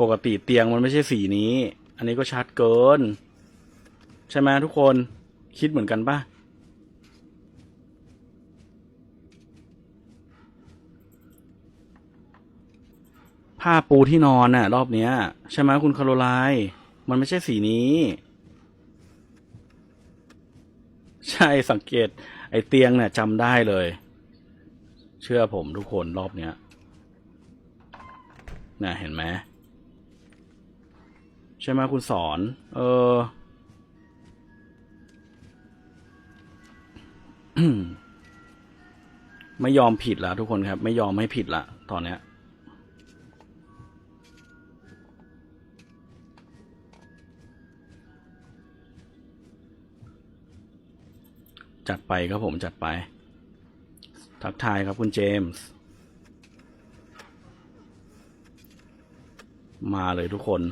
ปกติเตียงมันไม่ใช่สีนี้ อันนี้ก็ชัดเกิน ใช่ไหมทุกคนคิดเหมือนกันปะผ้าปูที่นอนน่ะ รอบเนี้ย ใช่ไหมคุณคาโรไลน์มันไม่ใช่สีนี้ ใช่สังเกต ไอ้เตียงเนี่ยจำได้เลย เชื่อผมทุกคนรอบเนี้ยน่ะเห็นไหม ใช่ไหมคุณสอน เออ ไม่ยอมผิดล้วทุกคนครับ ไม่ยอมให้ผิดละตอนเนี้ยจัดไปครับผมจัดไป ทักทายครับคุณเจมส์มาเลยทุกคน